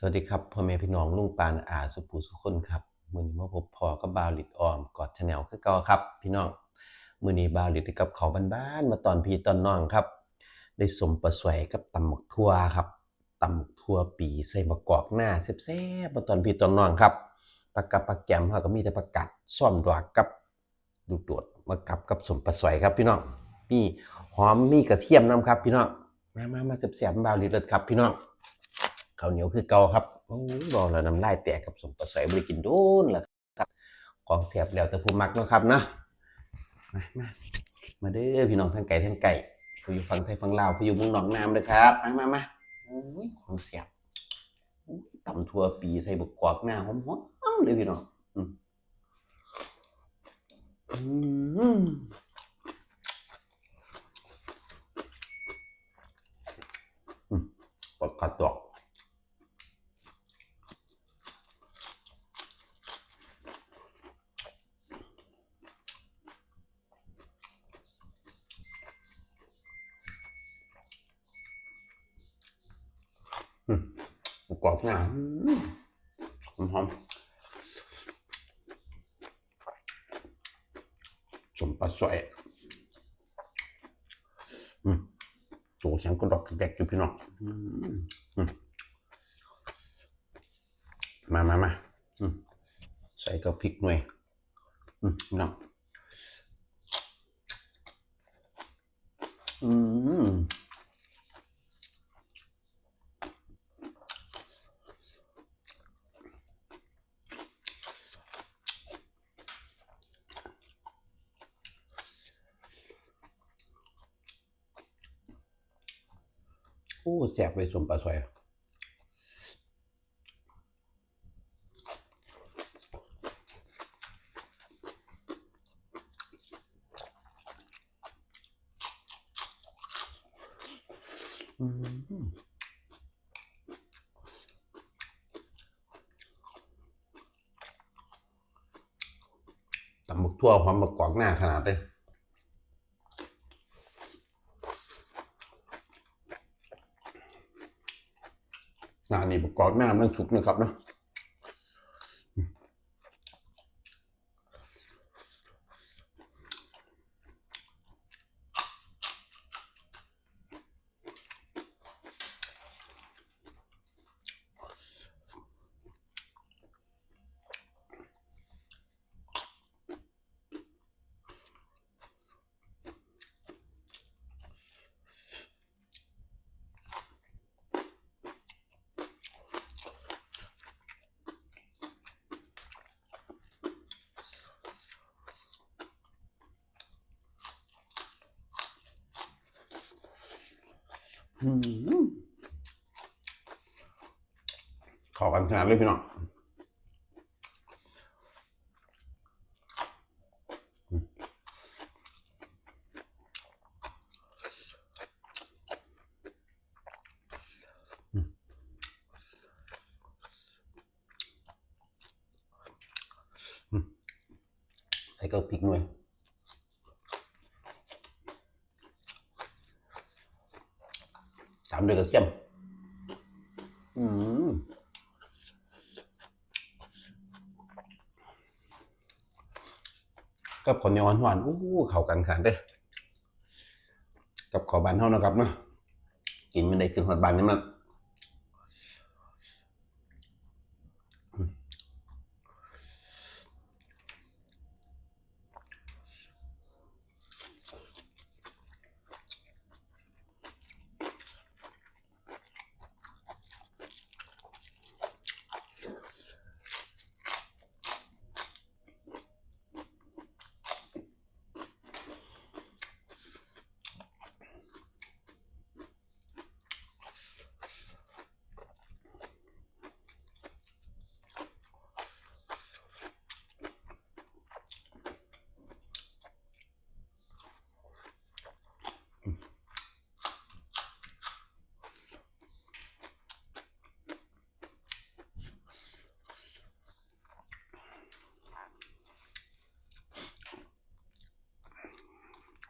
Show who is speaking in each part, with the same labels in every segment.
Speaker 1: สวัสดีครับพ่อแม่พี่น้องลุงปานอาสุภูสุคนครับมือนี้มาพบพ่อกับบาวลิดออมกอดชาแนลคือเก่าครับ พี่น้องมือนี้บาวลิดกับเขาบ้านๆมาตอนพี่ตอนน้องครับ ได้สมประสวยกับตำหมกทั่วครับตำหมกทั่วปีใส่มะกอกหน้าแซ่บๆมาตอนพี่ตอนน้องครับปากกับปลาแกมเฮาก็มีแต่ประกัดซ่อมดอกกับดูดโดมากับกับสมประสวยครับพี่น้องมีหอมมีกระเทียมน้ำครับ พี่น้องมามามาแซ่บๆบาวลิดเลยครับ พี่น้อง ข้าวเหนียวคือเก่าครับโอ้ยบอกแล้วน้ำลายแตกกับสมปลาใสบริกินโดนล่ะครับของเสียบแล้วแต่ผู้มักนะครับนะมามามาเด้อพี่น้องทั้งไก่ทั้งไก่ผู้อยู่ฝั่งไทยฝั่งลาวผู้อยู่มุงหนองน้ำเลยครับมามามาโอ้ยของเสียบตำทั่วปีใส่บกกอกหน้าหอมๆเลยพี่น้องอืมอืมปลากระดอก อืมก รอบงาหอมหอมสมปลาสวยตัวฉันก็ดอกแดกอยู่พี่น้องมามามาใส่กับพริกหน่อยน้องอืม อ้แสบไปสมปลาสวยอืมตำบักทั่วหอมบักกอกหน้าขนาดเลย นนี้ประกอบหน้ามันสุกนะครับเนาะ ขอกันขนาดเลยพี่น้องอืมอืมอืมใส่เกลือพริกหน่อย ตามด้วยกระเทียม อืมกับข้าวเหนียวหวานๆอู้เข้ากันขนาดเด้อกับข้าวบานเฮานะครับเนาะกินมันได้กินหอดบานนี่มัน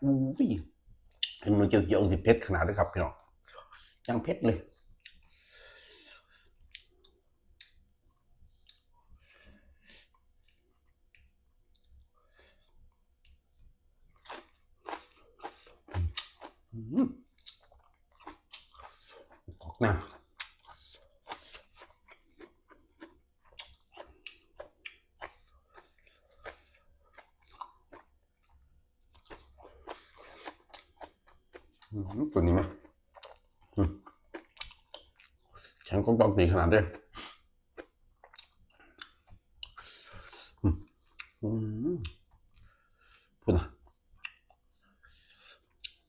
Speaker 1: อุ้ยมันเจียวเกี่ยวสิเพชรขนาดด้วยครับพี่น้องยังเพชรเลยขอกน้ำ ตัวนี้ไหมอืมแข็งก้นปองปีขนาดเด้พูดนะ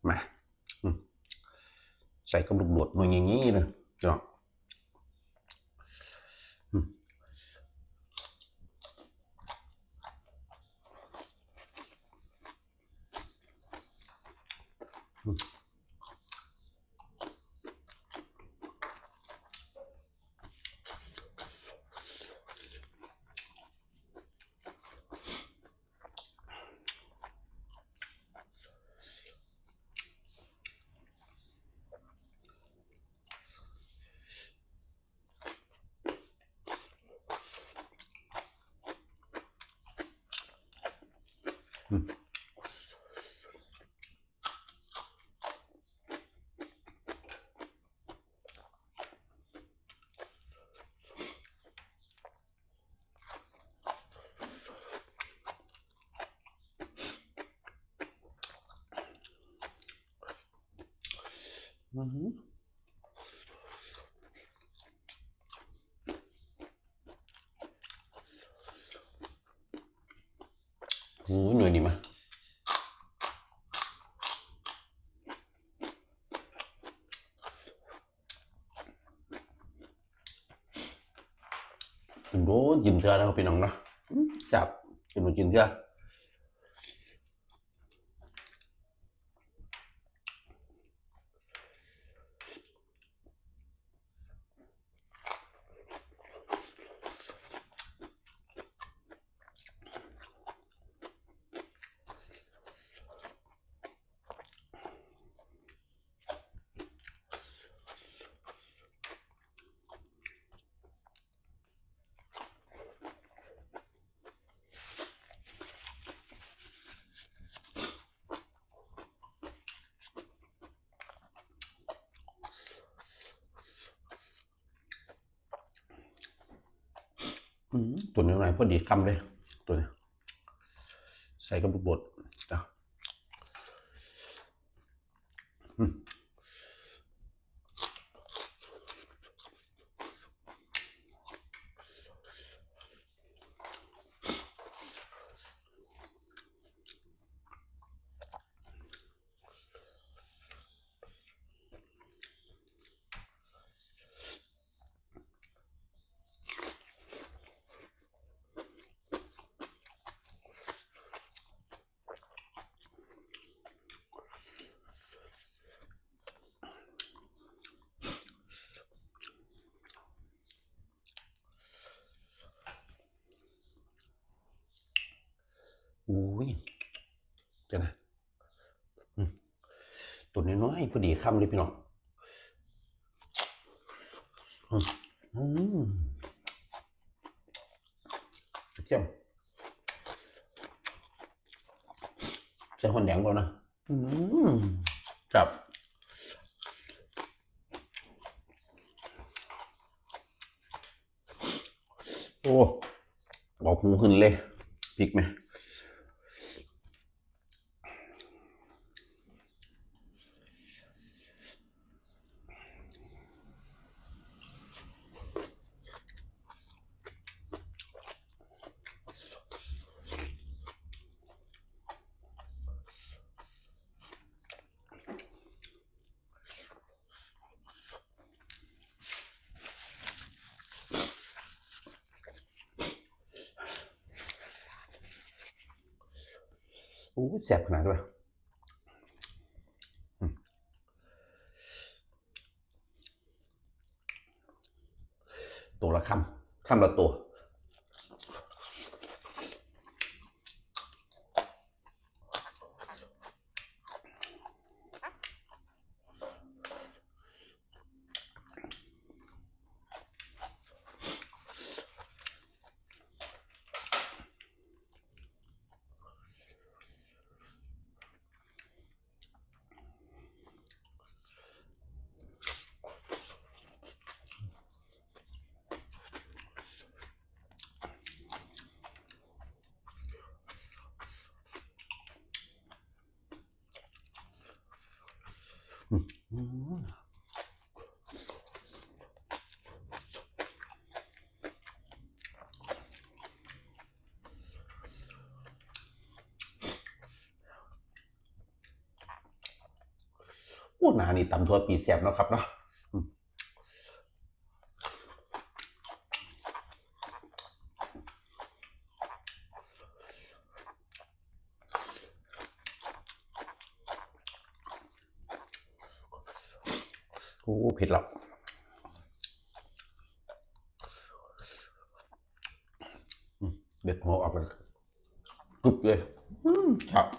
Speaker 1: มาใส่กระดูกบดมาอย่างนี้เลยเนาะอืม อืม อืมโอ้ยหน่วยดีมาโอ้จิ้มเกลือแล้วพี่น้องเนาะอืมแซ่บกินมากินเกลือ อืมตัวนี้อยพอดีคำเลย ตัวนี้ ใส่กระปุกบดจ้ะอืม อุ้ยเดี๋ยวนะตัวน้อยๆพอดีคำเลยพี่น้องอืมอืมเจ้มใส่หอนแดงก่อนนะอืมจับโอ้บอกหูขึ้นเลยพริกไหม อ้แสบขนาดด้วยตัวละคำคำละตัว อ อืม โอ้หนานี่ตำทัวปีแสบเนาะครับเนาะอืมโอ้เผ็ดหรอกอืมเด็ดหัวออกเลยกรุบเลยอืมครับอ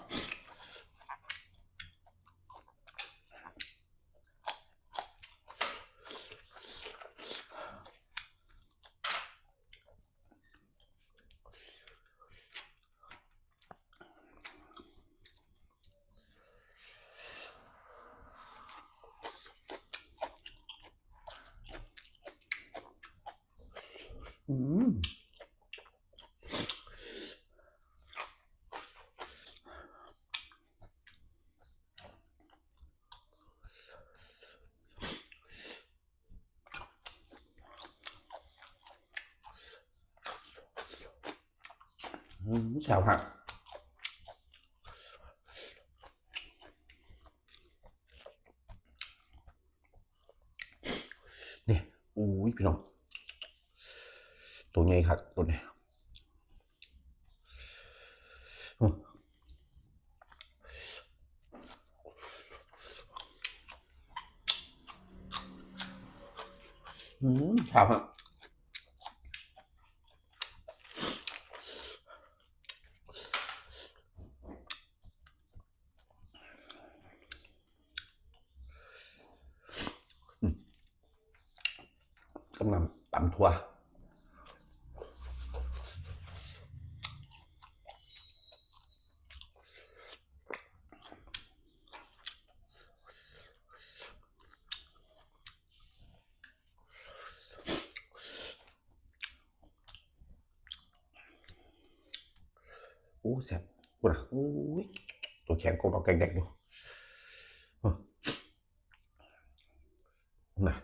Speaker 1: ืมอืมแซ่บ ฮะนี่อุ้ยพี่น้อง ตัวใหญ่ครับตัวนี้อื้ออืมครับฮะอืมกำลังตำทัว โอ้แซ่บกูนะโอ้ยตัวแข็งกบเราแกงแดกอยู่อะนะ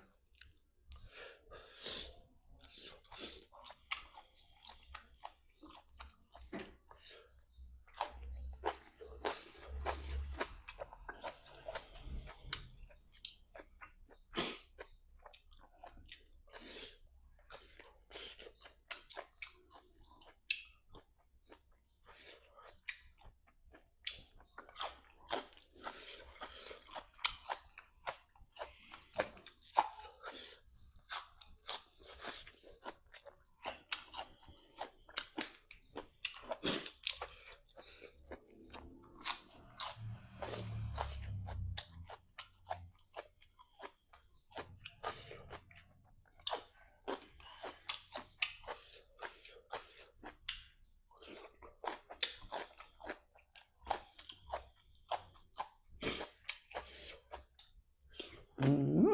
Speaker 1: อื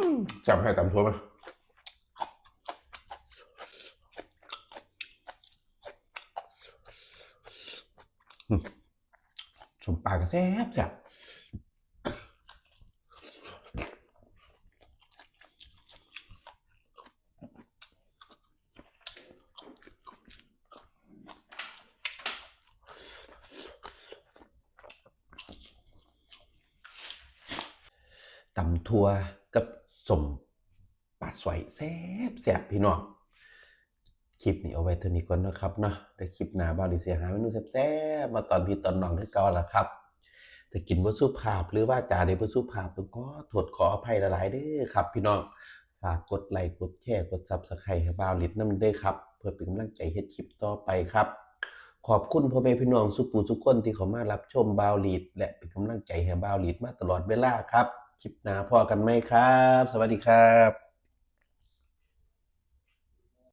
Speaker 1: ม จำให้ตำทั่วไหมอืมสมปลากระแซ่บแซ่บตำทัวกับสมปลาสวยแซ่บ แซ่บพี่น้องคลิปนี้เอาไว้เท่านี้ก่อนนะครับเนาะเดี๋ยวคลิปหน้าบ้าดิเสียหายเมนูแซ่บๆมาตอนพี่ตอนน้องคือเก่าละครับแต่กินบ่สุภาพหรือว่าจาได้บ่สุภาพต้องก็โทษขออภัยหลายๆเด้อครับ พี่น้องฝากกดไลค์กดแชร์กด Subscribe ให้บ่าวลิดนำเด้อครับ เพื่อเป็นกำลังใจเฮ็ดคลิปต่อไปครับ ขอบคุณพ่อแม่พี่น้องสุปูทุกคนที่เขามารับชมบ่าวลีดและเป็นกำลังใจให้บ่าวลีดมาตลอดเวลาครับคลิปหน้าพอกันไหมครับ สวัสดีครับ